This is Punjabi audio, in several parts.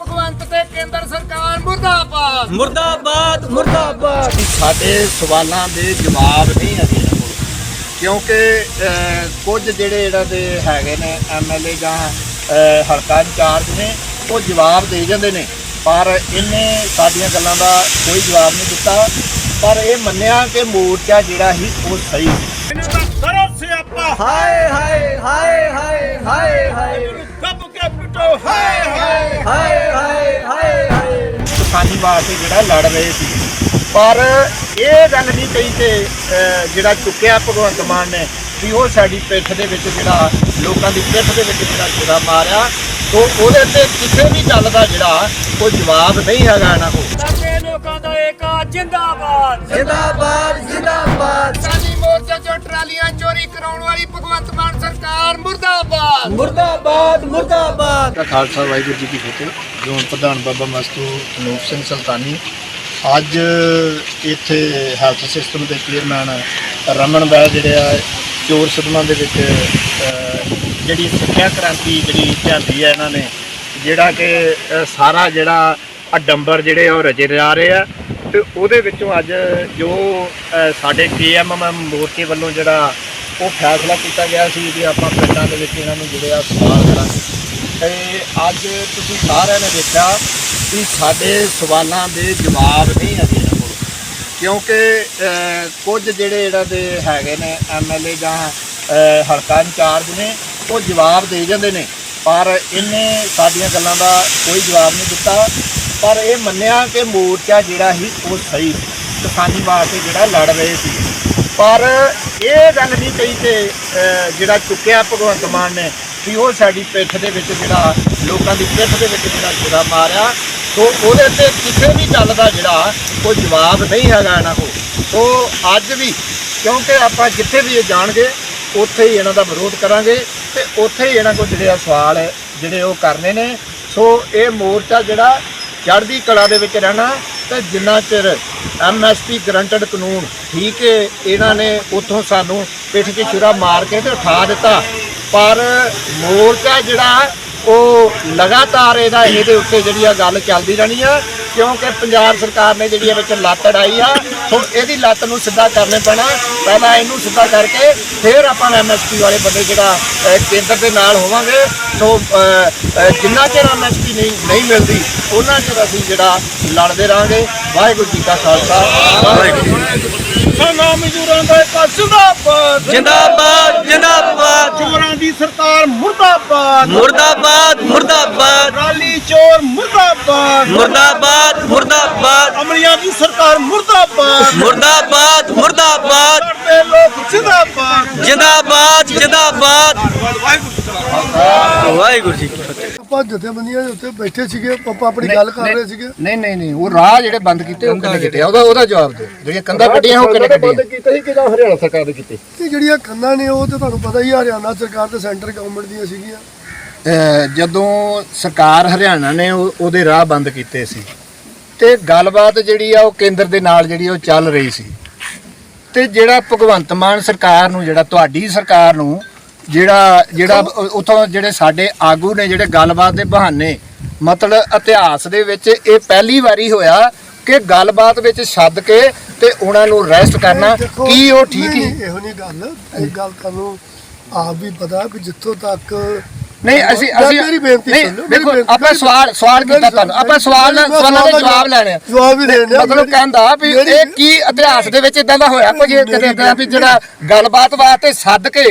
ਭਗਵੰਤ ਤੇ ਕੇਂਦਰ ਸਰਕਾਰ ਮੁਰਦਾਬਾਦ। ਮੁਰਦਾਬਾਦ ਮੁਰਦਾਬਾਦ। ਸਾਡੇ ਸਵਾਲਾਂ ਦੇ ਜਵਾਬ ਨਹੀਂ ਹੈਗੇ ਇਹਨਾਂ ਕੋਲ। ਕਿਉਂਕਿ ਅਹ, ਕੁਝ ਜਿਹੜੇ ਇਹਨਾਂ ਦੇ ਹੈਗੇ ਨੇ ਐਮਐਲਏ ਜਾਂ ਅਹ, ਹਲਕਾ ਇੰਚਾਰਜ ਨੇ ਉਹ ਜਵਾਬ ਦੇ ਜਾਂਦੇ ਨੇ। ਪਰ ਇਹਨੇ ਸਾਡੀਆਂ ਗੱਲਾਂ ਦਾ ਕੋਈ ਜਵਾਬ ਨਹੀਂ ਦਿੱਤਾ। ਪਰ ਇਹ ਮੰਨਿਆ ਕਿ ਮੋਰਚਾ ਜਿਹੜਾ ਸੀ ਉਹ ਸਹੀ ਸੀ। ਇਹਨੂੰ ਤਾਂ ਕਰੋ ਸਿਆਪਾ। ਹਾਏ ਹਾਏ ਹਾਏ ਹਾਏ ਹਾਏ ਹਾਏ। ਦੱਬ ਕੇ ਹਾਏ ਹਾਏ ਹਾਏ ਹਾਏ ਹਾਏ ਹਾਏ ਕਿਸਾਨੀ ਵਾਸਤੇ ਜਿਹੜਾ ਲੜ ਰਹੇ ਸੀ। ਪਰ ਇਹ ਗੱਲ ਨਹੀਂ ਕਹੀ ਕਿ ਜਿਹੜਾ ਚੁੱਕਿਆ ਭਗਵੰਤ ਮਾਨ ਨੇ ਵੀ ਉਹ ਸਾਡੀ ਪਿੱਠ ਦੇ ਵਿੱਚ ਜਿਹੜਾ ਲੋਕਾਂ ਦੀ ਪਿੱਠ ਦੇ ਵਿੱਚ ਜਿਹੜਾ ਛੁਰਾ ਮਾਰਿਆ ਤੋ ਉਹਦੇ ਤੇ ਕਿਸੇ ਵੀ ਗੱਲ ਦਾ ਜਿਹੜਾ ਕੋਈ ਜਵਾਬ ਨਹੀਂ ਹੈਗਾ ਇਹਨਾਂ ਕੋਲ। ਸਾਡੇ ਲੋਕਾਂ ਦਾ ਏਕਾ ਜਿੰਦਾਬਾਦ। ਜਿੰਦਾਬਾਦ ਜਿੰਦਾਬਾਦ। ਕਿਸਾਨੀ ਮੋਰਚਾ ਚੋਂ ਟਰਾਲੀਆਂ ਚੋਰੀ ਕਰਾਉਣ ਵਾਲੀ ਭਗਵੰਤ ਮਾਨ ਸਰਕਾਰ ਮੁਰਦਾਬਾਦ। ਮੁਰਦਾਬਾਦ ਮੁਰਦਾਬਾਦ। ਦਾ ਖਾਲਸਾ ਵਾਹਿਗੁਰੂ ਜੀ ਕੀ ਫਤਿਹ। ਜ਼ੋਨ ਪ੍ਰਧਾਨ ਬਾਬਾ ਮਸਤੂ ਅਨੂਪ ਸਿੰਘ ਸੁਲਤਾਨੀ। ਅੱਜ ਇੱਥੇ ਹੈਲਥ ਸਿਸਟਮ ਦੇ ਚੇਅਰਮੈਨ ਰਮਨ ਬੈਲ ਜਿਹੜੇ ਆ ਚੋਰ ਸਦਮਾਂ ਦੇ ਵਿੱਚ ਅਹ, ਜਿਹੜੀ ਸਿੱਖਿਆ ਕ੍ਰਾਂਤੀ ਜਿਹੜੀ ਲਿਆਂਦੀ ਹੈ ਇਹਨਾਂ ਨੇ ਜਿਹੜਾ ਕਿ ਅਹ, ਸਾਰਾ ਜਿਹੜਾ ਅਡੰਬਰ ਜਿਹੜੇ ਆ ਉਹ ਰਚੇ ਜਾ ਰਹੇ ਆ ਤੇ ਉਹਦੇ ਵਿੱਚੋਂ ਅੱਜ ਜੋ ਅਹ, ਸਾਡੇ ਕੇਐਮਐਮ ਮੋਰਚੇ ਵੱਲੋਂ ਜਿਹੜਾ ਉਹ ਫੈਸਲਾ ਕੀਤਾ ਗਿਆ ਸੀ ਵੀ ਆਪਾਂ ਪਿੰਡਾਂ ਦੇ ਵਿੱਚ ਇਹਨਾਂ ਨੂੰ ਜਿਹੜੇ ਆ ਸਵਾਲ ਕਰਾਂਗੇ। ਤੇ ਅੱਜ ਤੁਸੀਂ ਸਾਰਿਆਂ ਨੇ ਦੇਖਿਆ ਕਿ ਸਾਡੇ ਸਵਾਲਾਂ ਦੇ ਜਵਾਬ ਨਹੀਂ ਹੈਗੇ। ਇਹਨਾਂ ਕਿਉਂਕਿ ਕੁਝ ਜਿਹੜੇ ਇਹਨਾਂ ਦੇ ਹੈਗੇ ਨੇ ਐਮਐਲਏ ਜਾਂ ਹਲਕਾ ਇੰਚਾਰਜ ਨੇ, ਉਹ ਜਵਾਬ ਦੇ ਜਾਂਦੇ ਨੇ। ਪਰ ਇਹਨੇ ਸਾਡੀਆਂ ਗੱਲਾਂ ਦਾ ਕੋਈ ਜਵਾਬ ਨਹੀਂ ਦਿੱਤਾ। ਪਰ ਇਹ ਮੰਨਿਆ ਕਿ ਮੋਰਚਾ ਜਿਹੜਾ ਸੀ, ਉਹ ਸਹੀ ਕਿਸਾਨੀ ਵਾਸਤੇ ਜਿਹੜਾ ਲੜ ਰਹੇ ਸੀ। ਪਰ ਇਹ ਗੱਲ ਨਹੀਂ ਕਹੀ ਕਿ ਜਿਹੜਾ ਚੁੱਕਿਆ ਭਗਵੰਤ ਮਾਨ ਨੇ, ਵੀ ਉਹ ਸਾਡੀ ਪਿੱਠ ਦੇ ਵਿੱਚ ਜਿਹੜਾ, ਲੋਕਾਂ ਦੀ ਪਿੱਠ ਦੇ ਵਿੱਚ ਜਿਹੜਾ ਛੁਰਾ ਮਾਰਿਆ। ਸੋ ਉਹਦੇ ਤੇ ਕਿਸੇ ਵੀ ਗੱਲ ਦਾ ਜਿਹੜਾ ਕੋਈ ਜਵਾਬ ਨਹੀਂ ਹੈਗਾ ਇਹਨਾਂ ਕੋਲ। ਸੋ ਅੱਜ ਵੀ, ਕਿਉਂਕਿ ਆਪਾਂ ਜਿੱਥੇ ਵੀ ਇਹ ਜਾਣਗੇ, ਉੱਥੇ ਹੀ ਇਹਨਾਂ ਦਾ ਵਿਰੋਧ ਕਰਾਂਗੇ ਤੇ ਉੱਥੇ ਹੀ ਇਹਨਾਂ ਕੋਲ ਜਿਹੜੇ ਆ ਸਵਾਲ ਜਿਹੜੇ ਉਹ ਕਰਨੇ ਨੇ। ਸੋ ਇਹ ਮੋਰਚਾ ਜਿਹੜਾ ਚੜ੍ਹਦੀ ਕਲਾ ਦੇ ਵਿੱਚ ਰਹਿਣਾ ਤੇ ਜਿੰਨਾ ਚਿਰ ਐਮਐਸਪੀ ਗਰੰਟਡ ਕਾਨੂੰਨ ਠੀਕ ਹੈ, ਇਹਨਾਂ ਨੇ ਉੱਥੋਂ ਸਾਨੂੰ ਪਿੱਠ 'ਚ ਛੁਰਾ ਮਾਰ ਕੇ ਤੇ ਉਠਾ ਦਿੱਤਾ। ਪਰ ਮੋਰਚਾ ਜਿਹੜਾ ਉਹ ਲਗਾਤਾਰ ਇਹਦਾ ਇਹਦੇ ਉੱਤੇ ਜਿਹੜੀ ਆ ਗੱਲ ਚੱਲਦੀ ਰਹਿਣੀ ਆ, ਕਿਉਂਕਿ ਪੰਜਾਬ ਸਰਕਾਰ ਨੇ ਜਿਹੜੀ ਇਹ ਵਿੱਚ ਲੱਤ ਅੜਾਈ ਆ, ਹੁਣ ਇਹਦੀ ਲੱਤ ਨੂੰ ਸਿੱਧਾ ਕਰਨੇ ਪੈਣਾ ਪਹਿਲਾਂ ਇਹਨੂੰ ਸਿੱਧਾ ਕਰਕੇ ਫਿਰ ਆਪਾਂ ਐਮਐਸਪੀ ਵਾਲੇ ਬੰਦੇ ਜਿਹੜਾ ਕੇਂਦਰ ਦੇ ਨਾਲ ਹੋਵਾਂਗੇ। ਸੋ ਜਿੰਨਾ ਚਿਰ ਐਮਐਸਪੀ ਨਹੀਂ ਨਹੀਂ ਮਿਲਦੀ, ਉਹਨਾਂ ਚਿਰ ਅਸੀਂ ਜਿਹੜਾ ਲੜਦੇ ਰਹਾਂਗੇ। ਵਾਹਿਗੁਰੂ ਜੀ ਕਾ ਖਾਲਸਾ। ਵਾਹਿਗੁਰੂ ਜੀ ਕੀ ਫਤਿਹ। ਸਾਨਾ ਮਜ਼ਦੂਰਾਂ ਦਾ ਏਕਾ ਜਿੰਦਾਬਾਦ। ਜਿੰਦਾਬਾਦ ਜਿੰਦਾਬਾਦ। ਚੋਰਾਂ ਦੀ ਸਰਕਾਰ ਮੁਰਦਾਬਾਦ। ਮੁਰਦਾਬਾਦ ਮੁਰਦਾਬਾਦ। ਟਰਾਲੀ ਚੋਰ ਮੁਰਦਾਬਾਦ। ਮੁਰਦਾਬਾਦ ਮੁਰਦਾਬਾਦ। ਅਮਲੀਆਂ ਦੀ ਸਰਕਾਰ ਮੁਰਦਾਬਾਦ। ਮੁਰਦਾਬਾਦ ਮੁਰਦਾਬਾਦ। ਸਾਡੇ ਲੋਕ ਜਿੰਦਾਬਾਦ। ਜਿੰਦਾਬਾਦ ਜਿੰਦਾਬਾਦ। ਵਾਹਿਗੁਰੂ ਜੀ ਕਾ ਫਤਿਹ। ਆਪਾਂ ਜਥੇਬੰਦੀਆਂ ਦੇ ਉੱਤੇ ਬੈਠੇ ਸੀਗੇ ਆਪਾਂ ਆਪਣੀ ਗੱਲ ਕਰ ਰਹੇ ਸੀਗੇ। ਨਹੀਂ ਨਹੀਂ ਨਹੀਂ ਉਹ ਰਾਹ ਜਿਹੜੇ ਬੰਦ ਕੀਤੇ ਉਹ ਕਿੰਨੇ ਕੀਤੇ ਆ? ਉਹਦਾ ਉਹਦਾ ਜਵਾਬ ਦਿਓ। ਜਿਹੜੀਆਂ ਕੰਧਾਂ ਕੱਟੀਆਂ ਉਹ ਕਿੰਨੇ ਕੱਟੀਆਂ ਕੀਤੇ ਸੀ ਕਿ ਜਾਂ ਹਰਿਆਣਾ ਸਰਕਾਰ ਦੇ ਕੀਤੇ? ਇਹ ਜਿਹੜੀਆਂ ਖੰਨਾਂ ਨੇ ਉਹ ਤੇ ਤੁਹਾਨੂੰ ਪਤਾ ਹੀ ਆ, ਹਰਿਆਣਾ ਸਰਕਾਰ ਤੇ ਸੈਂਟਰ ਗਵਰਨਮੈਂਟ ਦੀਆਂ ਸੀਗੀਆਂ। ਅਹ ਜਦੋਂ ਸਰਕਾਰ ਹਰਿਆਣਾ ਨੇ ਉਹ- ਉਹਦੇ ਰਾਹ ਬੰਦ ਕੀਤੇ ਸੀ ਤੇ ਗੱਲਬਾਤ ਜਿਹੜੀ ਆ ਉਹ ਕੇਂਦਰ ਦੇ ਨਾਲ ਜਿਹੜੀ ਉਹ ਚੱਲ ਰਹੀ ਸੀ। ਤੇ ਜਿਹੜਾ ਭਗਵੰਤ ਮਾਨ ਸਰਕਾਰ ਨੂੰ ਜਿਹੜਾ ਤੁਹਾਡੀ ਸਰਕਾਰ ਨੂੰ ਜਿਹੜਾ ਜਿਹੜਾ ਉੱਥੋਂ ਜਿਹੜੇ ਸਾਡੇ ਆਗੂ ਨੇ ਜਿਹੜੇ ਗੱਲਬਾਤ ਦੇ ਬਹਾਨੇ ਮਤਲਬ ਇਤਿਹਾਸ ਦੇ ਵਿੱਚ ਇਹ ਪਹਿਲੀ ਵਾਰੀ ਹੋਇਆ ਕਿ ਗੱਲਬਾਤ ਵਿੱਚ ਸੱਦ ਕੇ ਤੇ ਉਹਨਾਂ ਨੂੰ ਅਰੈਸਟ ਕਰਨਾ ਕੀ ਉਹ ਠੀਕ ਹੀ ਇਹੋ ਨਹੀਂ ਗੱਲ ਇਹ ਗੱਲ ਤੁਹਾਨੂੰ ਆਪ ਵੀ ਪਤਾ ਵੀ ਜਿੱਥੋਂ ਤੱਕ ਨਹੀਂ ਅਸੀਂ ਅਸੀਂ ਮੇਰੀ ਬੇਨਤੀ ਸੁਣ ਦੇਖੋ ਆਪਾਂ ਸਵਾਲ ਸਵਾਲ ਕੀਤਾ ਤੁਹਾਨੂੰ। ਆਪਾਂ ਸਵਾਲ ਸਵਾਲਾਂ ਦੇ ਜਵਾਬ ਲੈਣੇ ਆ। ਜਵਾਬ ਹੀ ਦੇਣੇ ਆ। ਮਤਲਬ ਕਹਿੰਦਾ ਵੀ ਇਹ ਕੀ ਇਤਿਹਾਸ ਦੇ ਵਿੱਚ ਇਦਾਂ ਦਾ ਹੋਇਆ? ਕੁਝ ਕਦੇ ਏਦਾਂ ਵੀ ਜਿਹੜਾ ਗੱਲਬਾਤ ਵਾਸਤੇ ਸੱਦ ਕੇ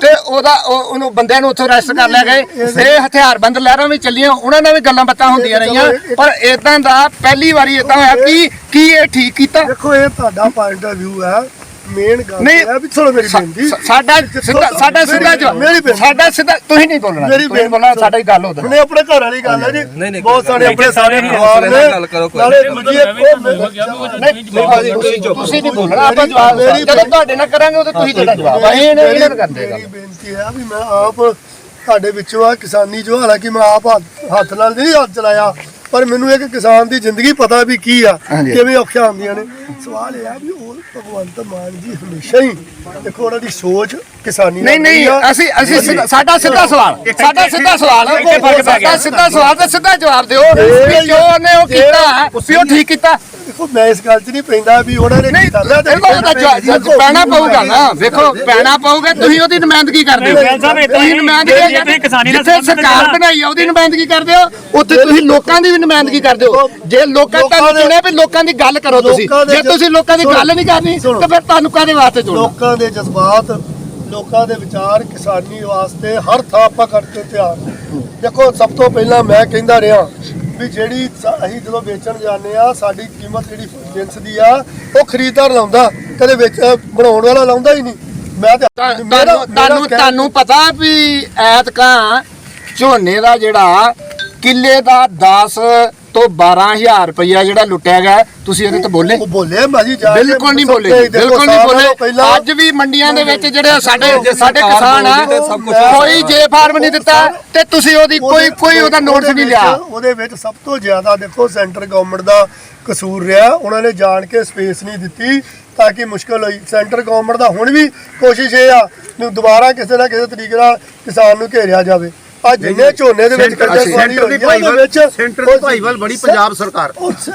ਤੇ ਉਹਦਾ ਉਹ- ਉਹਨੂੰ ਬੰਦਿਆਂ ਨੂੰ ਉੱਥੋਂ ਅਰੈਸਟ ਕਰ ਲਿਆ ਗਏ। ਇਹ- ਹਥਿਆਰਬੰਦ ਲਹਿਰਾਂ ਵੀ ਚੱਲੀਆਂ ਉਹਨਾਂ ਨਾਲ ਵੀ ਗੱਲਾਂ ਬਾਤਾਂ ਹੁੰਦੀਆਂ ਰਹੀਆਂ। ਪਰ ਇਦਾਂ ਦਾ ਪਹਿਲੀ ਵਾਰੀ ਇਦਾਂ ਹੋਇਆ। ਕੀ ਕੀ ਇਹ ਠੀਕ ਕੀਤਾ? ਦੇਖੋ ਇਹ ਤੁਹਾਡਾ ਪੁਆਇੰਟ ਆਫ View ਹੈ। ਮੇਨ ਗੱਲ ਨਹੀਂ, ਇਹ ਹੈ ਵੀ ਚਲੋ ਮੇਰੀ ਸਾ- ਬੇਨਤੀ। ਸਾ- ਸਾਡਾ ਸਿੱਧਾ ਸਾਡਾ ਸਿੱਧਾ ਮੇਰੀ ਜਵਾਬ ਬੇਨਤੀ। ਸਾਡਾ ਸਿੱਧਾ ਤੁਸੀਂ ਨਹੀਂ ਬੋਲਣਾ ਮੇਰੀ ਤੁਸੀਂ ਬੋਲਣਾ ਸਾਡਾ ਹੀ ਗੱਲ ਹੋਦਾ ਹੁਣੇ ਆਪਣੇ ਘਰ ਵਾਲੀ ਗੱਲ ਹੈ ਜੀ। ਬਹੁਤ ਸਾਰੇ ਆਪਣੇ ਸਾਰੇ ਪਰਿਵਾਰ ਨੇ। ਗੱਲ ਕਰੋ ਕੋਈ। ਨਾਲੇ ਦੂਜੀ ਇੱਕ ਉਹ ਨਹੀਂ ਤੁਸੀਂ ਤੁਸੀਂ ਨਹੀਂ ਬੋਲਣਾ ਆਪਾਂ ਜਵਾਬ ਮੇਰੀ- ਜਦੋਂ ਤੁਹਾਡੇ ਨਾਲ ਕਰਾਂਗੇ ਉਦੋਂ ਤੁਸੀਂ ਦੇਣਾ ਜਵਾਬ ਅਸੀਂ ਇਹਨੇ ਇਹਨਾਂ ਨੂੰ ਕਰਦੇ ਮੇਰੀ ਗੱਲ ਬੇਨਤੀ ਹੈ ਵੀ ਮੈਂ ਆਪ ਤੁਹਾਡੇ ਵਿੱਚੋਂ ਆ ਕਿਸਾਨੀ ਜੋ ਹਾਲਾਂਕਿ ਮੈਂ ਆਪ ਹੱਥ- ਹੱਥ ਨਾਲ ਨਹੀਂ ਹੱਥ ਚਲਾਇਆ। ਪਰ ਮੈਨੂੰ ਇੱਕ ਕਿਸਾਨ ਦੀ ਜ਼ਿੰਦਗੀ ਪਤਾ ਵੀ ਕੀ ਆ ਹਾਂਜੀ। ਕਿਵੇਂ ਔਖੀਆਂ ਹੁੰਦੀਆਂ ਨੇ। ਸਵਾਲ ਇਹ ਆ ਵੀ ਉਹ ਭਗਵੰਤ ਮਾਨ ਜੀ ਹਮੇਸ਼ਾ ਹੀ ਦੇਖੋ ਉਹਨਾਂ ਦੀ ਸੋਚ ਕਿਸਾਨੀ ਨਾਲ ਨਹੀਂ ਨਹੀਂ ਆ। ਅਸੀਂ ਅਸੀਂ ਸਿੱਧਾ- ਸਾਡਾ ਸਿੱਧਾ ਸਵਾਲ ਸਾਡਾ ਸਿੱਧਾ ਸਵਾਲ ਸਾਡਾ ਸਿੱਧਾ ਸਵਾਲ ਤੇ ਸਿੱਧਾ ਜਵਾਬ ਦਿਓ। ਵੀ ਜੋ ਉਹਨੇ ਉਹ ਕੀਤਾ ਹੈ, ਵੀ ਉਹ ਠੀਕ ਕੀਤਾ। ਦੇਖੋ ਮੈਂ ਇਸ ਗੱਲ 'ਚ ਨਹੀਂ ਪੈਂਦਾ ਵੀ ਉਹਨਾਂ ਨੇ ਨਹੀਂ ਕੀਤਾ। ਨਾ ਤੇ ਇਹਦਾ ਤਾਂ ਜਵਾਬ ਪੈਣਾ ਪਊਗਾ ਨਾ। ਵੇਖੋ ਪੈਣਾ ਪਊਗਾ ਤੁਸੀਂ ਉਹਦੀ ਨੁਮਾਇੰਦਗੀ ਕਰਦੇ ਹੋ। ਤੁਸੀਂ ਨੁਮਾਇੰਦਗੀ ਜਿੱਥੇ ਸਰਕਾਰ ਬਣਾਈ ਆ ਉਹਦੀ ਨੁਮਾਇੰਦਗੀ ਕਰਦੇ ਹੋ ਉੱਥੇ ਤੁਸੀਂ ਲੋਕਾਂ ਦੀ ਵੀ ਨੁਮਾਇੰਦਗੀ ਕਰਦੇ ਹੋ। ਜੇ ਲੋਕਾਂ ਤੁਹਾਨੂੰ ਚੁਣਿਆ ਵੀ ਲੋਕਾਂ ਦੀ ਗੱਲ ਕਰੋ ਤੁਸੀਂ। ਲੋਕਾਂ ਦੇ ਜੇ ਤੁਸੀਂ ਲੋਕਾਂ ਦੀ ਗੱਲ ਨਹੀਂ ਕਰਨੀ ਸੁਣੋ। ਤਾਂ ਫਿਰ ਤੁਹਾਨੂੰ ਕਾਹਦੇ ਵਾਸਤੇ ਚੁਣਨਾ? ਲੋਕਾਂ ਦੇ ਜਜ਼ਬਾਤ ਲੋਕਾਂ ਦੇ ਵਿਚਾਰ ਕਿਸਾਨੀ ਵਾਸਤੇ ਹਰ ਥਾਂ ਆਪਾਂ ਕਰਕੇ ਤਿਆਰ। ਦੇਖੋ ਸਭ ਤੋਂ ਪਹਿਲਾਂ ਮੈਂ ਕਹਿੰਦਾ ਰਿਹਾ ਵੀ ਜਿਹੜੀ ਅਸੀਂ ਜਦੋਂ ਵੇਚਣ ਜਾਂਦੇ ਆ ਸਾਡੀ ਕੀਮਤ ਜਿਹੜੀ ਜਿੰਸ ਦੀ ਆ ਉਹ ਖਰੀਦਦਾਰ ਲਾਉਂਦਾ ਕਦੇ ਵਿੱਚ ਬਣਾਉਣ ਵਾਲਾ ਲਾਉਂਦਾ ਹੀ ਨਹੀਂ। ਮੈਂ ਤੁਹਾਨੂੰ ਤੁਹਾਨੂੰ ਪਤਾ ਵੀ ਐਤਕਾਂ ਝੋਨੇ ਦਾ ਜਿਹੜਾ ਕਿੱਲੇ ਦਾ 10 ਤੋਂ 12000 ਰੁਪਇਆ ਜਿਹੜਾ ਲੁੱਟਿਆ ਗਿਆ ਤੁਸੀਂ ਇਹਦੇ ਤੇ ਬੋਲੇ? ਉਹ ਬੋਲੇ ਮਾਜੀ ਜਾ ਕੇ ਬਿਲਕੁਲ ਨਹੀਂ ਸਭ ਬੋਲੇ ਤੇ ਬਿਲਕੁਲ ਨਹੀਂ ਬੋਲੇ। ਪਹਿਲਾਂ ਅੱਜ ਵੀ ਮੰਡੀਆਂ ਦੇ ਵਿੱਚ ਜਿਹੜੇ ਸਾਡੇ ਸਾਡੇ ਕਿਸਾਨ ਆ ਕੋਈ ਜੇ ਫਾਰਮ ਨਹੀਂ ਦਿੱਤਾ ਤੇ ਤੁਸੀਂ ਉਹਦੀ ਕੋਈ ਕੋਈ ਉਹਦਾ ਨੋਟਿਸ ਨਹੀਂ ਲਿਆ। ਉਹਦੇ ਵਿੱਚ ਸਭ ਤੋਂ ਜ਼ਿਆਦਾ ਦੇਖੋ ਸੈਂਟਰ ਗਵਰਨਮੈਂਟ ਦਾ ਕਸੂਰ ਰਿਹਾ ਉਹਨਾਂ ਨੇ ਜਾਣ ਕੇ ਸਪੇਸ ਨਹੀਂ ਦਿੱਤੀ ਤਾਂ ਕਿ ਮੁਸ਼ਕਲ ਹੋਈ। ਸੈਂਟਰ ਗਵਰਨਮੈਂਟ ਦਾ ਹੁਣ ਵੀ ਕੋਸ਼ਿਸ਼ ਇਹ ਆ ਕਿ ਦੁਬਾਰਾ ਕਿਸੇ ਨਾ ਕਿਸੇ ਤਰੀਕੇ ਨਾਲ ਕਿਸਾਨ ਨੂੰ ਘੇਰਿਆ ਜਾਵੇ। ਆ ਜਿੰਨੇ ਝੋਨੇ ਦੇ ਵਿੱਚ ਕਰਜ਼ਾ ਸਵਾਰੀ ਆ ਉਹਦੇ ਵਿੱਚ ਸੈਂਟਰ ਦੀ ਭਾਈਵਾਲ ਬੜੀ ਪੰਜਾਬ ਸਰਕਾਰ।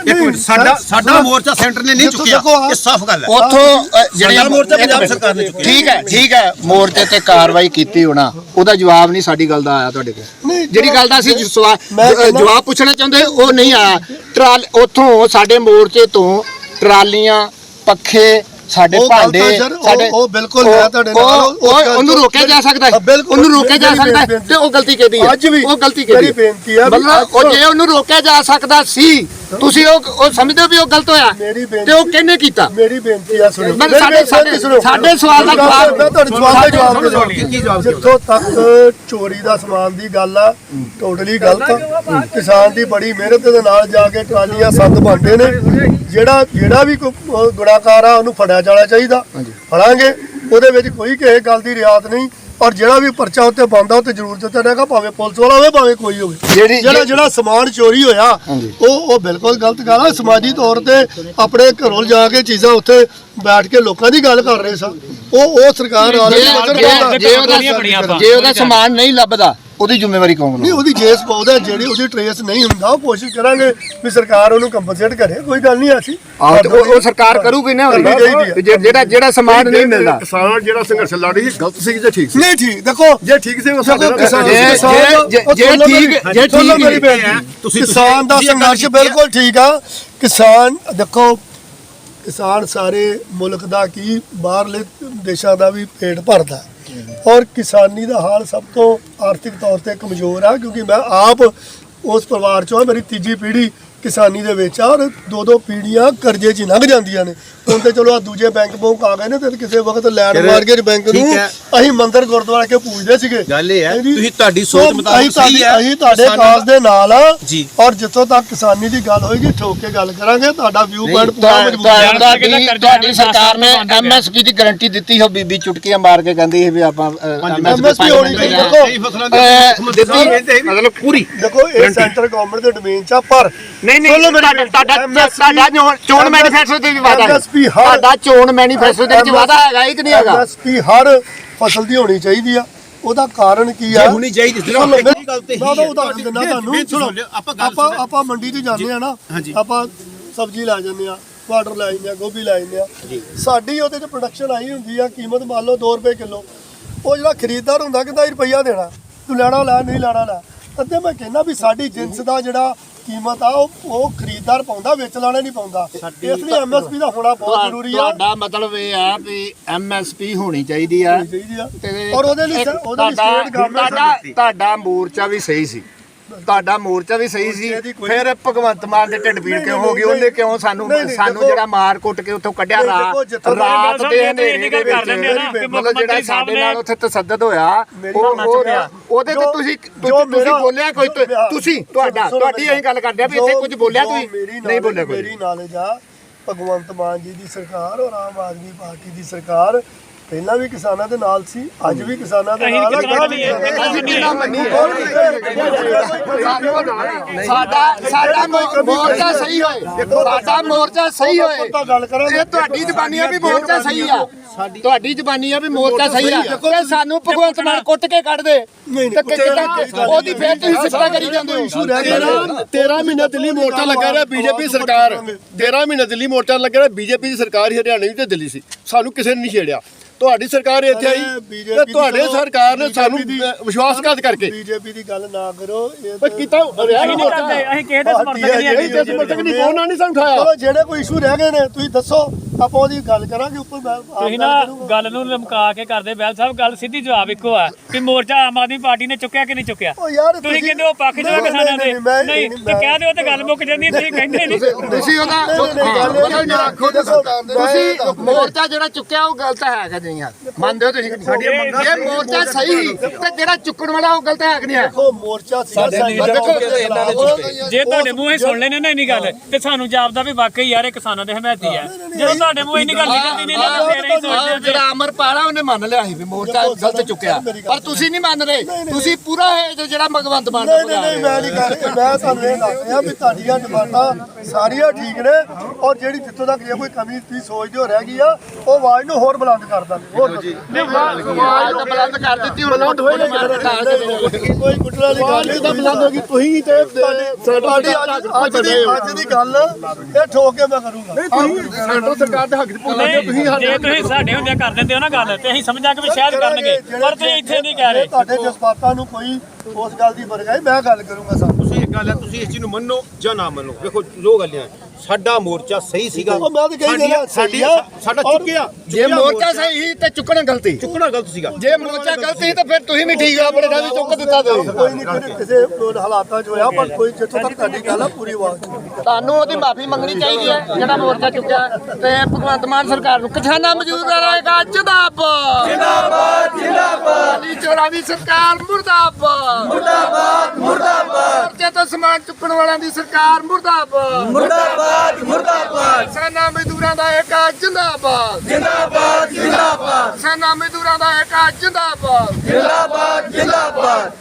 ਇੱਕ ਮਿੰਟ ਸਾਡਾ ਸਾਡਾ ਮੋਰਚਾ ਸੈਂਟਰ ਨੇ ਨਹੀਂ ਚੁੱਕਿਆ। ਇਹ ਸਾਫ਼ ਗੱਲ ਹੈ। ਉਥੋਂ ਜਿਹੜੀਆਂ ਸਾਡਾ ਮੋਰਚਾ ਪੰਜਾਬ ਸਰਕਾਰ ਨੇ ਚੁੱਕਿਆ। ਠੀਕ ਹੈ ਠੀਕ ਹੈ ਮੋਰਚੇ ਤੇ ਕਾਰਵਾਈ ਕੀਤੀ ਹੋਣਾ ਉਹਦਾ ਜਵਾਬ ਨਹੀਂ ਸਾਡੀ ਗੱਲ ਦਾ ਆਇਆ ਤੁਹਾਡੇ ਕੋਲ। ਜਿਹੜੀ ਗੱਲ ਦਾ ਅਸੀਂ ਜਵਾਬ ਪੁੱਛਣਾ ਚਾਹੁੰਦੇ ਉਹ ਨਹੀਂ ਆਇਆ। ਟਰਾਲ ਉਥੋਂ ਸਾਡੇ ਮੋਰਚੇ ਤੋਂ ਟਰਾਲੀਆਂ ਪੱਖੇ ਸਾਡੇ ਉਹ ਗੱਲ ਭਾਂਡੇ ਤਾਂ ਸਰ, ਉਹ- ਸਾਡੇ ਉਹ ਬਿਲਕੁਲ ਮੈਂ ਤੁਹਾਡੇ ਨਾਲ ਉਹ- ਉਹਨੂੰ ਰੋਕਿਆ ਜਾ ਸਕਦਾ ਹੈ। ਬਿਲਕੁਲ। ਉਹਨੂੰ ਰੋਕਿਆ ਜਾ ਮੇਰੀ ਸਕਦਾ ਹੈ ਬੇਨਤੀ- ਤੇ ਉਹ ਗਲਤੀ ਕਿਹਦੀ ਹੈ? ਅੱਜ ਵੀ ਉਹ ਗਲਤੀ ਮੇਰੀ ਕਿਹਦੀ ਬੇਨਤੀ ਹੈ ਵੀ ਮਤਲਬ ਉਹ ਜੇ ਉਹਨੂੰ ਰੋਕਿਆ ਜਾ ਸਕਦਾ ਸੀ ਤੁਸੀਂ ਉਹ ਉਹ ਸਮਝਦੇ ਹੋ ਵੀ ਉਹ ਗਲਤ ਹੋਇਆ? ਮੇਰੀ ਬੇਨਤੀ- ਤੇ ਉਹ ਕਿਹਨੇ ਕੀਤਾ? ਮੇਰੀ ਬੇਨਤੀ ਆ ਸੁਣੋ। ਮੈਂ ਮੇਰੀ ਸਾਡੇ- ਬੇਨਤੀ ਸਾਡੇ- ਸੁਣੋ। ਸਾਡੇ ਸਵਾਲ ਦਾ ਮੈਂ ਜਵਾਬ- ਤੁਹਾਡੇ ਸਵਾਲ ਦਾ ਜਵਾਬ ਦੇ ਸੁਣੋ, ਕੀ ਜਵਾਬ ਦਿਓ? ਜਿੱਥੋਂ ਤੱਕ ਚੋਰੀ ਦਾ ਸਮਾਨ ਦੀ ਗੱਲ ਆ ਟੋਟਲੀ ਗਲਤ ਆ। ਕਿਸਾਨ ਦੀ ਬੜੀ ਮਿਹਨਤ ਦੇ ਨਾਲ ਜਾ ਕੇ ਟਰਾਲੀਆਂ ਸੰਦ ਬਣਦੇ ਨੇ। ਜਿਹੜਾ ਜਿਹੜਾ ਵੀ ਕੋਈ ਅਹ, ਗੁਨਾਹਗਾਰ ਆ ਉਹਨੂੰ ਫੜਿਆ ਜਾਣਾ ਚਾਹੀਦਾ। ਫੜਾਂਗੇ। ਉਹਦੇ ਵਿੱਚ ਕੋਈ ਕਿਸੇ ਗੱਲ ਦੀ ਰਿਆਤ ਨਹੀਂ। ਔਰ ਜਿਹੜਾ ਵੀ ਪਰਚਾ ਉੱਤੇ ਬੰਦਾ ਉੱਤੇ ਜ਼ਰੂਰ ਦਿੱਤਾ ਜਾਏਗਾ ਭਾਵੇਂ ਪੁਲਿਸ ਵਾਲਾ ਹੋਵੇ ਭਾਵੇਂ ਕੋਈ ਹੋਵੇ। ਜਿਹੜੀ- ਜਿਹੜਾ ਜਿਹੜਾ ਸਮਾਨ ਚੋਰੀ ਹੋਇਆ ਉਹ ਉਹ ਬਿਲਕੁਲ ਗਲਤ ਗੱਲ ਆ। ਸਮਾਜੀ ਤੌਰ ਤੇ ਆਪਣੇ ਘਰੋਂ ਜਾ ਕੇ ਚੀਜ਼ਾਂ ਉੱਥੇ ਬੈਠ ਕੇ ਲੋਕਾਂ ਦੀ ਗੱਲ ਕਰ ਰਹੇ ਸਨ। ਉਹ ਉਹ ਸਰਕਾਰ ਵਾਲੇ ਪਾਉਂਦਾ। ਜੇ ਉਹਦਾ ਸਮਾਨ ਨਹੀਂ ਲੱਭਦਾ ਉਹਦੀ ਜ਼ਿੰਮੇਵਾਰੀ ਕੌਣ ਨਹੀਂ ਲਊ ਉਹਦੀ ਜੇਸ ਪਾਉਦਾ ਜਿਹੜੀ ਉਹਦੀ ਟ੍ਰੇਸ ਨਹੀਂ ਹੁੰਦਾ ਉਹ ਕੋਸ਼ਿਸ਼ ਕਰਾਂਗੇ ਵੀ ਸਰਕਾਰ ਉਹਨੂੰ ਕੰਪਨਸੇਟ ਕਰੇ ਕੋਈ ਗੱਲ ਨਹੀਂ ਆਹ ਤੇ ਉਹ ਉਹ ਸਰਕਾਰ ਕਰੂਗੀ ਨਾ ਕਰਨੀ ਚਾਹੀਦੀ ਹੈ। ਜੇ- ਜਿਹੜਾ ਜਿਹੜਾ ਸਮਾਨ ਨਹੀਂ ਮਿਲਦਾ। ਕਿਸਾਨ ਜਿਹੜਾ ਸੰਘਰਸ਼ ਲੜ ਰਹੀ ਸੀ ਗਲਤ ਸੀ ਜਾਂ ਠੀਕ ਸੀ? ਨਹੀਂ ਠੀਕ ਦੇਖੋ। ਜੇ ਠੀਕ ਸੀ ਉਹ ਸਾਡੇ ਨਾਲ ਕਿਸਾਨ ਜੇ- ਕਿਸਾਨ ਜੇ- ਜੇ- ਉਹ ਜੇ ਸੁਣ ਲਓ ਠੀਕ- ਮੇਰੀ- ਜੇ ਸੁਣ ਲਓ ਠੀਕ ਮੇਰੀ ਬੇਨਤੀ। ਤੁਸੀਂ- ਕਿਸਾਨ ਦਾ ਤੁਸੀਂ ਇਹ ਗੱਲ ਸੰਘਰਸ਼ ਕੀਤੀ ਹੈ। ਬਿਲਕੁਲ ਠੀਕ ਆ। ਕਿਸਾਨ ਦੇਖੋ ਕਿਸਾਨ ਸਾਰੇ ਮੁਲਕ ਦਾ ਕੀ ਬਾਹਰਲੇ ਦੇਸ਼ਾਂ ਦਾ ਵੀ ਪੇਟ ਭਰਦਾ। ਔਰ ਕਿਸਾਨੀ ਦਾ ਹਾਲ ਸਭ ਤੋਂ ਆਰਥਿਕ ਤੌਰ ਤੇ ਕਮਜ਼ੋਰ ਆ, ਕਿਉਂਕਿ ਮੈਂ ਆਪ ਉਸ ਪਰਿਵਾਰ ਚੋਂ ਆ, ਮੇਰੀ ਤੀਜੀ ਪੀੜ੍ਹੀ ਕਿਸਾਨੀ ਦੇ ਵਿੱਚ ਆ, ਔਰ ਦੋ ਦੋ ਪੀੜ੍ਹੀਆਂ ਕਰਜ਼ੇ 'ਚ ਹੀ ਲੰਘ ਜਾਂਦੀਆਂ ਨੇ। ਹੁਣ ਤੇ ਚਲੋ ਆ ਦੂਜੇ ਬੈਂਕ ਬੋਂਕ ਆ ਗਏ ਨੇ ਤੇ ਕਿਸੇ ਵਕਤ ਲੈਂਡ ਮਾਰਗੇਜ ਬੈਂਕ ਨੂੰ। ਅਸੀਂ ਮੰਦਰ ਗੁਰਦੁਆਰਾ ਕੇ ਪੂਜਦੇ ਸੀਗੇ। ਗੱਲ ਇਹ ਹੈ। ਤੁਸੀਂ ਤੁਹਾਡੀ ਸੋਚ ਮੁਤਾਬਕ ਸਹੀ ਹੈ। ਅਸੀਂ ਤੁਹਾਡੇ ਕਾਸ ਦੇ ਨਾਲ ਆ। ਜੀ। ਔਰ ਜਿੱਥੋਂ ਤੱਕ ਕਿਸਾਨੀ ਦੀ ਗੱਲ ਹੋਏਗੀ ਠੋਕ ਕੇ ਗੱਲ ਕਰਾਂਗੇ। ਤੁਹਾਡਾ ਵਿਊ ਪੁਆਇੰਟ ਪੂਰਾ ਮਜ਼ਬੂਤ ਹੈ। ਤੁਹਾਡੀ ਸਰਕਾਰ ਨੇ ਐਮਐਸਪੀ ਦੀ ਗਾਰੰਟੀ ਦਿੱਤੀ ਹੋ ਬੀਬੀ ਚੁਟਕੀਆਂ ਮਾਰ ਕੇ ਕਹਿੰਦੀ ਸੀ ਵੀ ਆਪਾਂ MSP ਹੋਣੀ ਚਾਹੀਦੀ ਦੇਖੋ ਦਿੱਤੀ ਮਤਲਬ ਪੂਰੀ ਦੇਖੋ ਇਹ ਸੈਂਟਰ ਗਵਰਨਮੈਂਟ ਦੇ ਡੋਮੇਨ ਚ ਆ ਪਰ ਨਹੀਂ ਨਹੀਂ ਤੁਹਾਡਾ ਤੁਹਾਡਾ ਚੋਣ- ਮੈਨੀਫੈਸਟੋ ਦੇ ਵਿੱਚ ਵਾਦਾ MSP ਹਰ- ਤੁਹਾਡਾ ਚੋਣ ਮੈਨੀਫੈਸਟੋ ਦੇ ਵਿੱਚ ਵਾਦਾ ਹੈਗਾ ਹੀ ਕਿ ਨਹੀਂ ਹੈਗਾ? MSP ਹਰ ਫਸਲ ਦੀ ਹੋਣੀ ਚਾਹੀਦੀ ਆ। ਉਹਦਾ ਕਾਰਨ ਕੀ ਆ? ਹੋਣੀ ਚਾਹੀਦੀ ਸੀ, ਸੁਣ ਲਓ, ਇੱਕ ਗੱਲ ਤੇ ਮੈਂ ਹੀ ਤਾਂ ਹੈ। ਉਦਾਹਰਨ ਦਿੰਦਾ ਤੁਹਾਨੂੰ ਸੁਣੋ ਆਪਾਂ ਗੱਲ ਆਪਾਂ। ਆਪਾਂ ਮੰਡੀ 'ਚ ਜਾਂਦੇ ਆ ਨਾ। ਆਪਾਂ ਸਬਜ਼ੀ ਲੈ ਜਾਂਦੇ ਆ ਟਮਾਟਰ ਲੈ ਜਾਂਦੇ ਆ ਗੋਭੀ ਲੈ ਜਾਂਦੇ ਆ। ਸਾਡੀ ਉਹਦੇ 'ਚ ਪ੍ਰੋਡਕਸ਼ਨ ਆਈ ਹੁੰਦੀ ਆ ਕੀਮਤ ਮੰਨ ਲਓ 2 ਰੁਪਏ ਕਿਲੋ। ਉਹ ਜਿਹੜਾ ਖਰੀਦਦਾਰ ਹੁੰਦਾ ਕਹਿੰਦਾ ਰੁਪਈਆ ਦੇਣਾ। ਤੂੰ ਲੈਣਾ ਲੈ ਨਹੀਂ ਲੈਣਾ ਲੈ। ਅੱਧੇ ਮੈਂ ਕਹਿੰਦਾ ਵੀ ਸਾਡੀ ਜਿੰਸ ਦਾ ਜਿਹੜਾ ਕੀਮਤ ਆ ਉਹ ਉਹ ਖਰੀਦਦਾਰ ਪਾਉਂਦਾ ਵੇਚ ਲਾਣਾ ਨਹੀਂ ਪਾਉਂਦਾ। ਇਸ ਲਈ ਐਮਐਸਪੀ ਦਾ ਹੋਣਾ ਬਹੁਤ ਜ਼ਰੂਰੀ ਆ। ਤੁਹਾਡਾ ਮਤਲਬ ਇਹ ਆ ਵੀ ਐਮਐਸਪੀ ਹੋਣੀ ਚਾਹੀਦੀ ਆ। ਹੋਣੀ ਚਾਹੀਦੀ ਆ। ਤੇ ਔਰ ਉਹਦੇ ਲਈ ਉਹਦੇ ਲਈ ਸਟੇਟ ਗਵਰਨਮੈਂਟ ਤੁਹਾਡਾ ਮੋਰਚਾ ਵੀ ਸਹੀ ਸੀ। ਤੁਹਾਡਾ ਮੋਰਚਾ ਵੀ ਸਹੀ ਸੀ ਫਿਰ ਭਗਵੰਤ ਮਾਨ ਦੇ ਢਿੱਡ ਪੀੜ ਕਿਉਂ ਹੋ ਗਈ? ਉਹਨੇ ਕਿਉਂ ਸਾਨੂੰ ਸਾਨੂੰ ਜਿਹੜਾ ਮਾਰ ਕੁੱਟ ਕੇ ਉੱਥੋਂ ਕੱਢਿਆ ਰਾਤ ਰਾਤ ਦੇ ਹਨੇਰੇ ਦੇ ਵਿੱਚ ਮਤਲਬ ਜਿਹੜਾ ਸਾਡੇ ਨਾਲ ਉੱਥੇ ਤਸੱਦਦ ਹੋਇਆ। ਉਹਦੇ ਤੇ ਤੁਸੀਂ ਤੁਸੀਂ ਬੋਲਿਆ ਕੋਈ ਤੁਸੀਂ ਤੁਹਾਡਾ ਤੁਹਾਡੀ ਅਸੀਂ ਗੱਲ ਕਰਦੇ ਆ ਵੀ ਇੱਥੇ ਕੁਝ ਬੋਲਿਆ ਤੁਸੀਂ ਨਹੀਂ ਬੋਲਿਆ ਕੋਈ। ਮੇਰੀ ਨੌਲੇਜ ਆ ਭਗਵੰਤ ਮਾਨ ਜੀ ਦੀ ਸਰਕਾਰ ਔਰ ਆਮ ਆਦਮੀ ਪਾਰਟੀ ਦੀ ਸਰਕਾਰ ਪਹਿਲਾਂ ਵੀ ਕਿਸਾਨਾਂ ਦੇ ਨਾਲ ਸੀ ਅੱਜ ਵੀ ਕਿਸਾਨਾਂ ਦੇ ਨਾਲ ਸਾਡਾ ਸਾਡਾ ਮੋਰਚਾ ਸਹੀ ਹੋਏ। ਸਾਡਾ ਮੋਰਚਾ ਸਹੀ ਹੋਏ। ਇਹ ਤੁਹਾਡੀ ਜ਼ਬਾਨੀ ਆ ਵੀ ਮੋਰਚਾ ਸਹੀ ਆ। ਤੁਹਾਡੀ ਜ਼ਬਾਨੀ ਆ ਵੀ ਮੋਰਚਾ ਸਹੀ ਆ। ਤੇ ਸਾਨੂੰ ਭਗਵੰਤ ਮਾਨ ਕੁੱਟ ਕੇ ਕੱਢ ਦੇ। ਤੇ ਕਿੱਦਾਂ ਉਹਦੀ ਫੇਰ ਤੁਸੀਂ ਸਿਫਤਾਂ ਕਰੀ ਜਾਂਦੇ ਹੋ। ਇਸ਼ੂ ਰਹਿ ਗਿਆ। ਨਾ 13 ਮਹੀਨਾ ਦਿੱਲੀ ਮੋਰਚਾ ਲੱਗਾ ਰਿਹਾ ਬੀਜੇਪੀ ਸਰਕਾਰ। 13 ਮਹੀਨਾ ਦਿੱਲੀ ਮੋਰਚਾ ਲੱਗਾ ਰਿਹਾ ਬੀਜੇਪੀ ਦੀ ਸਰਕਾਰ ਹੀ ਹਰਿਆਣੇ ਵਿੱਚ ਤੇ ਦਿੱਲੀ ਸੀ। ਸਾਨੂੰ ਕਿਸੇ ਨੇ ਨਹੀਂ ਛੇੜਿਆ। ਤੁਹਾਡੀ ਸਰਕਾਰ ਇੱਥੇ ਆਈ। ਤੇ ਤੁਹਾਡੇ ਸਰਕਾਰ ਨੇ ਸਾਨੂੰ ਵਿਸ਼ਵਾਸਘਾਤ ਕਰਕੇ। ਬੀਜੇਪੀ ਦੀ ਗੱਲ ਨਾ ਕਰੋ ਇਹ ਕੀਤਾ ਰਿਹਾ ਨਹੀਂ ਅਸੀਂ ਕਿਸੇ ਦੇ ਸਮਰਥਕ ਨਹੀਂ ਤੇ ਸਮਰਥਕ ਨਹੀਂ ਕੋਣ ਨਹੀਂ ਸਾਨੂੰ ਉਠਾਇਆ। ਜਿਹੜੇ ਕੋਈ ਇਸ਼ੂ ਰਹਿ ਗਏ ਨੇ ਤੁਸੀਂ ਦੱਸੋ। ਆਪਾਂ ਉਹਦੀ ਗੱਲ ਕਰਾਂਗੇ ਉੱਪਰ ਮੈਂ ਆਪ ਤੁਸੀਂ ਗੱਲ ਨਾ ਕਰੂੰਗਾ। ਗੱਲ ਨੂੰ ਲਮਕਾ ਕੇ ਕਰਦੇ ਬੈਲ ਸਾਹਿਬ ਗੱਲ ਸਿੱਧੀ ਜਵਾਬ ਇੱਕੋ ਆ ਕਿ ਮੋਰਚਾ ਆਮ ਆਦਮੀ ਪਾਰਟੀ ਨੇ ਚੁੱਕਿਆ ਕਿ ਨਹੀਂ ਚੁੱਕਿਆ? ਉਹ ਯਾਰ ਤੁਸੀਂ ਕਹਿੰਦੇ ਉਹ ਪੱਖ ਨਹੀਂ, ਜੋ ਕਿਸਾਨਾਂ ਦੇ। ਨਹੀਂ, ਮੈਂ- ਨਹੀਂ ਨਹੀਂ, ਤੇ ਮੈਂ- ਕਹਿ ਦਿਓ ਤੇ ਗੱਲ ਮੁੱਕ ਜਾਂਦੀ ਹੈ, ਤੁਸੀਂ ਕਹਿੰਦੇ ਨਹੀਂ। ਤੁਸੀਂ ਉਹਦਾ ਨਹੀਂ, ਨਹੀਂ, ਗੱਲ ਇਹ ਬਦਲ ਨਾ ਆਖੋ ਤੇ ਸਰਕਾਰ ਦੇ- ਤੁਸੀਂ ਮੋਰਚਾ ਜਿਹੜਾ ਚੁੱਕਿਆ ਉਹ ਗਲਤ ਹੈਗਾ ਨਹੀਂ ਯਾਰ। ਮੰਨਦੇ ਹੋ ਤੁਸੀਂ? ਕਿ ਨਹੀਂ? ਇਹ ਮੋਰਚਾ ਸਹੀ ਸੀ ਤੇ ਜਿਹੜਾ ਚੁੱਕਣ ਵਾਲਾ ਉਹ ਗਲਤ ਹੈ ਕਿ ਨਹੀਂ ਹੈ। ਦੇਖੋ ਮੋਰਚਾ ਸੀਗਾ ਦੇਖੋ ਜੇ ਤੁਹਾਡੇ ਮੂੰਹੇ ਸੁਣ ਲੈਣੇ ਨਾ ਇੰਨੀ ਗੱਲ ਤੇ ਸਾਨੂੰ ਜਾਪਦਾ ਵੀ ਵਾਕਈ ਯਾਰ ਇਹ ਕਿਸਾਨਾਂ ਦੇ ਹਮਾਇਤੀ ਆ ਜਦੋਂ ਤੁਹਾਡੇ ਮੂੰਹ ਇੰਨੀ ਗੱਲ ਨਿਕਲਦੀ ਨਹੀਂ ਨਾ ਫੇਰ ਹੀ ਸੋਚਦੇ ਜਿਹੜਾ ਅਮਰਪਾਲ ਆ ਉਹਨੇ ਮੰਨ ਲਿਆ ਸੀ ਵੀ ਮੋਰਚਾ ਗਲਤ ਚੁੱਕਿਆ। ਪਰ ਤੁਸੀਂ ਨਹੀਂ ਮੰਨ ਰਹੇ। ਤੁਸੀਂ ਪੂਰਾ ਹੈ ਜੋ ਜਿਹੜਾ ਭਗਵੰਤ ਮਾਨ ਦਾ ਨਹੀਂ ਨਹੀਂ ਨਹੀਂ ਮੈਂ ਨਹੀਂ ਕਰ ਮੈਂ ਤੁਹਾਨੂੰ ਇਹ ਦੱਸ ਰਿਹਾ ਵੀ ਤੁਹਾਡੀਆਂ ਡਿਮਾਂਡਾਂ ਸਾਰੀਆਂ ਠੀਕ ਨੇ ਔਰ ਜਿਹੜੀ ਜਿੱਥੋਂ ਤੱਕ ਜੇ ਕੋਈ ਕਮੀ ਤੁਸੀਂ ਸੋਚਦੇ ਹੋ ਰਹਿ ਗਈ ਆ ਉਹ ਆਵਾਜ਼ ਨੂੰ ਹੋਰ ਬੁਲੰਦ ਕਰ ਦਾਂਗੇ ਹੋਰ ਜੀ ਆਵਾਜ਼ ਤਾਂ ਬੁਲੰਦ ਕਰ ਦਿੱਤੀ ਹੁਣ ਬੁਲੰਦ ਹੋਏ ਕੋਈ ਗੁੱਟਣ ਵਾਲੀ ਗੱਲ ਨਹੀਂ ਤਾਂ ਬੁਲੰਦ ਹੋ ਗਈ? ਤੁਸੀਂ ਤੇ ਤੁਹਾਡੀ ਅੱਜ ਅੱਜ ਦੀ ਅੱਜ ਦੀ ਗੱਲ ਇਹ ਠੋਕ ਕੇ ਮੈਂ ਕਰੂੰਗਾ। ਸੈਂਟਰ ਸਰਕਾਰ ਦੇ ਹੱਕ ਚ ਭੁੱਲ ਨਹੀਂ, ਤੁਸੀਂ ਜੇ ਤੁਸੀਂ ਸਾਡੇ ਹੁੰਦਿਆਂ ਕਰ ਦਿੰਦੇ ਹੋ ਨਾ ਗੱਲ ਤੇ ਅਸੀਂ ਸਮਝਾਂ ਕਿ ਵੀ ਸ਼ਾਇਦ ਕਰਨਗੇ ਪਰ ਤੁਸੀਂ ਇੱਥੇ ਨਹੀਂ ਕਹਿ ਰਹੇ। ਤੁਹਾਡੇ ਜਜ਼ਬਾਤਾਂ ਨੂੰ ਕੋਈ ਉਸ ਗੱਲ ਦੀ ਬਰਗਾਈ ਮੈਂ ਗੱਲ ਕਰੂੰਗਾ ਸਰ। ਤੁਸੀਂ ਇੱਕ ਗੱਲ ਹੈ ਤੁਸੀਂ ਇਸ ਚੀਜ਼ ਨੂੰ ਮੰਨੋ ਜਾਂ ਨਾ ਮੰਨੋ। ਵੇਖੋ ਦੋ ਗੱਲਾਂ ਸਾਡਾ ਮੋਰਚਾ ਸਹੀ ਸੀਗਾ। ਉਹ ਮੈਂ ਤਾਂ ਕਹੀ ਸਾਡੀ ਸਹੀ ਆ। ਸਾਡਾ ਔਰ ਚੁੱਕਿਆ। ਜੇ ਮੋਰਚਾ ਸਹੀ ਸੀ ਤੇ ਚੁੱਕਣਾ ਗਲਤੀ। ਚੁੱਕਣਾ ਗਲਤ ਸੀਗਾ। ਜੇ ਮੋਰਚਾ ਗਲਤ ਸੀ ਤਾਂ ਫਿਰ ਤੁਸੀਂ ਵੀ ਠੀਕ ਆ ਆਪਣੇ ਨਾਲ ਚੁੱਕ ਦਿੱਤਾ ਤੁਸੀਂ। ਕੋਈ ਨਹੀਂ ਕਿਸੇ ਕਿਸੇ ਹਾਲਾਤਾਂ 'ਚ ਹੋਇਆ ਪਰ ਕੋਈ ਜਿੱਥੋਂ ਤੱਕ ਤੁਹਾਡੀ ਗੱਲ ਆ ਪੂਰੀ ਆਵਾਜ਼ ਤੁਹਾਨੂੰ ਉਹਦੀ ਮਾਫੀ ਮੰਗਣੀ ਚਾਹੀਦੀ ਹੈ ਜਿਹੜਾ ਮੋਰਚਾ ਚੁੱਕਿਆ। ਤੇ ਭਗਵੰਤ ਮਾਨ ਸਰਕਾਰ ਨੂੰ ਕਿਸਾਨਾਂ ਮਜ਼ਦੂਰ ਰਹੇਗਾ ਜਿੰਦਾਬਾਦ। ਜਿੰਦਾਬਾਦ ਜਿੰਦਾਬਾਦ। ਅਲੀ ਚੋਰਾਂ ਦੀ ਸਰਕਾਰ ਮੁਰਦਾਬਾਦ। ਮੁਰਦਾਬਾਦ ਮੁਰਦਾਬਾਦ। ਮੋਰਚੇ ਤੋਂ ਸਮਾਨ ਚੁੱਕਣ ਵਾਲਿਆਂ ਦੀ ਸਰਕਾਰ ਮੁਰਦਾਬਾਦ। ਮੁਰਦਾਬਾਦ ਮੁਰਦਾਬਾਦ। ਕਿਸਾਨਾਂ ਮਜ਼ਦੂਰਾਂ ਦਾ ਏਕਾ ਜਿੰਦਾਬਾਦ। ਜਿੰਦਾਬਾਦ ਜਿੰਦਾਬਾਦ। ਕਿਸਾਨਾਂ ਮਜ਼ਦੂਰਾਂ ਦਾ ਏਕਾ ਜਿੰਦਾਬਾਦ। ਜਿੰਦਾਬਾਦ ਜਿੰਦਾਬਾਦ।